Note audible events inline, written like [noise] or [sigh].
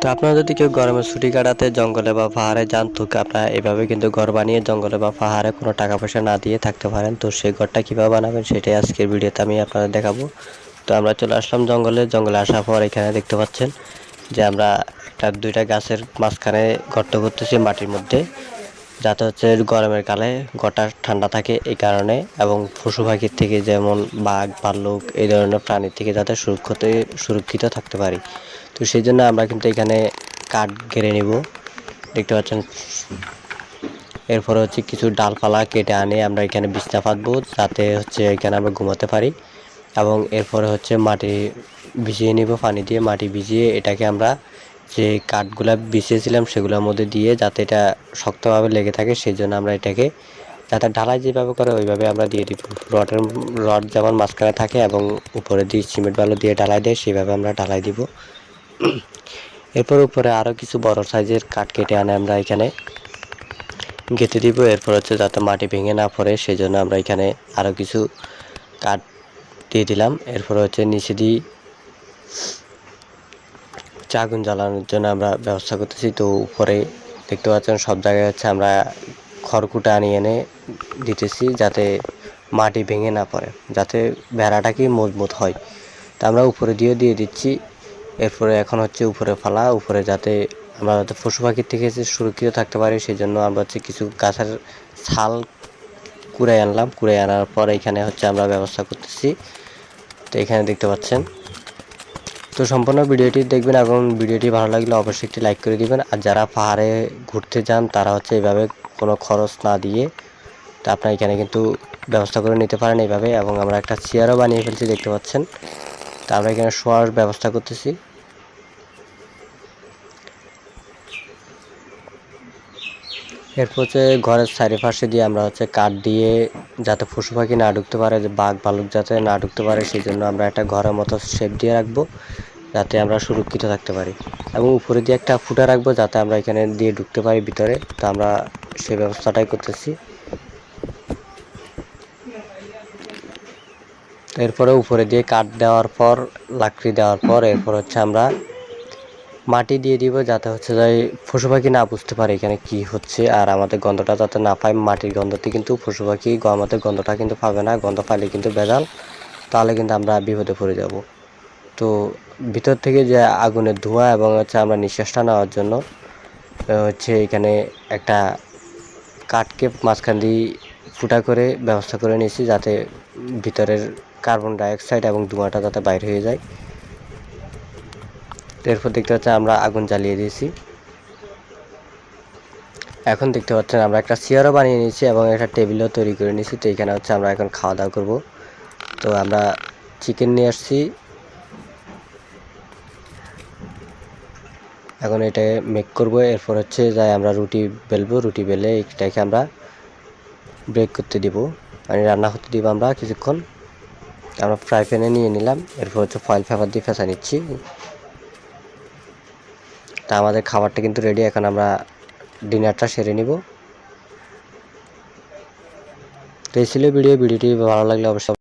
তো আপনারা যদি কেউ গরমের ছুটি কাটাতে জঙ্গলে বা পাহাড়ে যান, তো আপনারা এভাবে কিন্তু ঘর বানিয়ে জঙ্গলে বা পাহাড়ে কোনো টাকা পয়সা না দিয়ে থাকতে পারেন। তো সেই ঘরটা কীভাবে বানাবেন সেটাই আজকের ভিডিওতে আমি আপনাদের দেখাবো। তো আমরা চলে আসলাম জঙ্গলে। জঙ্গলে আসার পর এখানে দেখতে পাচ্ছেন যে আমরা একটা দুইটা গাছের মাঝখানে গর্ত করতেছি মাটির মধ্যে। যাতে হচ্ছে গরমের কালে গোটা ঠান্ডা থাকে এই কারণে এবং পশু পাখির থেকে যেমন বাঘ, ভাল্লুক এই ধরনের প্রাণীর থেকে যাতে সুরক্ষিত সুরক্ষিত থাকতে পারি। তো সেই জন্য আমরা কিন্তু এখানে কাঠ ঘেরে নিব। দেখতে পাচ্ছেন, এরপরে হচ্ছে কিছু ডালপালা কেটে আনে আমরা এখানে বিছনা পাতবো যাতে হচ্ছে এখানে আমরা ঘুমাতে পারি এবং এরপরে হচ্ছে মাটি ভিজিয়ে নিব, পানি দিয়ে মাটি ভিজিয়ে এটাকে আমরা যে কাঠগুলা বিছিয়েছিলাম সেগুলোর মধ্যে দিয়ে যাতে এটা শক্তভাবে লেগে থাকে সেই জন্য আমরা এটাকে যাতে ঢালাই যেভাবে করে ওইভাবে আমরা দিয়ে দিব। রডের রড যেমন মাঝখানে থাকে এবং উপরে দিয়ে সিমেন্ট বালু দিয়ে ঢালাই দেয় সেইভাবে আমরা ঢালাই দিব। [clears throat] এরপর উপরে আরও কিছু বড় সাইজের কাঠ কেটে আনে আমরা এখানে। গেঁথে দিব, এরপর হচ্ছে যাতে মাটি ভেঙে না পড়ে সেই জন্য আমরা এখানে আরও কিছু কাঠ দিয়ে দিলাম। এরপর হচ্ছে নিচে দিই আগুন জ্বালানোর জন্য আমরা ব্যবস্থা করতেছি। তো উপরে দেখতে পাচ্ছেন সব জায়গায় হচ্ছে আমরা খড়কুটা আনিয়ে এনে দিতেছি যাতে মাটি ভেঙে না পড়ে, যাতে বেড়াটা কি মজবুত হয়। তা আমরা উপরে দিয়ে দিয়ে দিচ্ছি। এরপরে এখন হচ্ছে উপরে ফালা, উপরে যাতে আমরা পশু পাখির থেকে সুরক্ষিত থাকতে পারি সেই জন্য আমরা হচ্ছে কিছু গাছের ছাল কুড়াই আনলাম। কুড়াই আনার পর এখানে হচ্ছে আমরা ব্যবস্থা করতেছি। তো এখানে দেখতে পাচ্ছেন। তো সম্পূর্ণ ভিডিওটি দেখবেন এবং ভিডিওটি ভালো লাগলে অবশ্যই একটি লাইক করে দিবেন। আর যারা পাহাড়ে ঘুরতে যান, তারা হচ্ছে এইভাবে কোনো খরচ না দিয়ে তা আপনার এখানে কিন্তু ব্যবস্থা করে নিতে পারেন এইভাবে এবং আমরা একটা চেয়ারও বানিয়ে ফেলছি, দেখতে পাচ্ছেন। তা আমরা এখানে শোয়ার ব্যবস্থা করতেছি। এরপর হচ্ছে ঘরের চারিপাশে দিয়ে আমরা হচ্ছে কাঠ দিয়ে যাতে পশু পাখি না ঢুকতে পারে বাঘ ভালুক যাতে না ঢুকতে পারে, সেই জন্য আমরা একটা ঘরের মতো শেপ দিয়ে রাখব, যাতে আমরা সুরক্ষিত থাকতে পারি। এবং উপরে দিয়ে একটা ফুটা রাখব, যাতে আমরা এখানে দিয়ে ঢুকতে পারি ভিতরে। তো আমরা সেই ব্যবস্থাটাই করতেছি। এরপরে উপরে দিয়ে কাঠ দেওয়ার পর, লাকড়ি দেওয়ার পর, এরপর হচ্ছে আমরা মাটি দিয়ে দিব যাতে হচ্ছে যে পশু পাখি না বুঝতে পারে এখানে কি হচ্ছে আর আমাদের গন্ধটা যাতে না পায়। মাটির গন্ধতে কিন্তু পশু পাখি আমাদের গন্ধটা কিন্তু পাবে না, গন্ধ পাইলে কিন্তু বেজাল তাহলে কিন্তু আমরা বিপদে পড়ে যাব। তো ভিতর থেকে যে আগুনের ধোঁয়া এবং হচ্ছে আমরা নিঃশ্বাসটা নেওয়ার জন্য হচ্ছে এখানে একটা কাঠকে মাঝখান দিয়ে ফুটা করে ব্যবস্থা করে নিয়েছি যাতে ভিতরের কার্বন ডাইঅক্সাইড এবং ধোঁয়াটা যাতে বাইর হয়ে যায়। এরপর দেখতে পাচ্ছেন আমরা আগুন জ্বালিয়ে দিয়েছি। এখন দেখতে পাচ্ছেন আমরা একটা চেয়ারও বানিয়ে নিয়েছি এবং একটা টেবিলও তৈরি করে নিয়েছি। তো এখানে হচ্ছে আমরা এখন খাওয়া দাওয়া করব। তো আমরা চিকেন নিয়ে আসছি। এখন এটা মেক করব। এরপর হচ্ছে যাই আমরা রুটি বেলবো, রুটি বেলে এটাকে আমরা ব্রেক করতে দিব। মানে রান্না করতে দিব আমরা কিছুক্ষণ। আমরা ফ্রাই প্যানে নিয়ে নিলাম। এরপর হচ্ছে ফয়েল পেপার দিয়ে ফেঁসা নিচ্ছি। তা আমাদের খাবারটা কিন্তু রেডি এখন আমরা ডিনারটা সেরে নিব। তো এই ছিল ভিডিও ভিডিওটি ভালো লাগলে অবশ্যই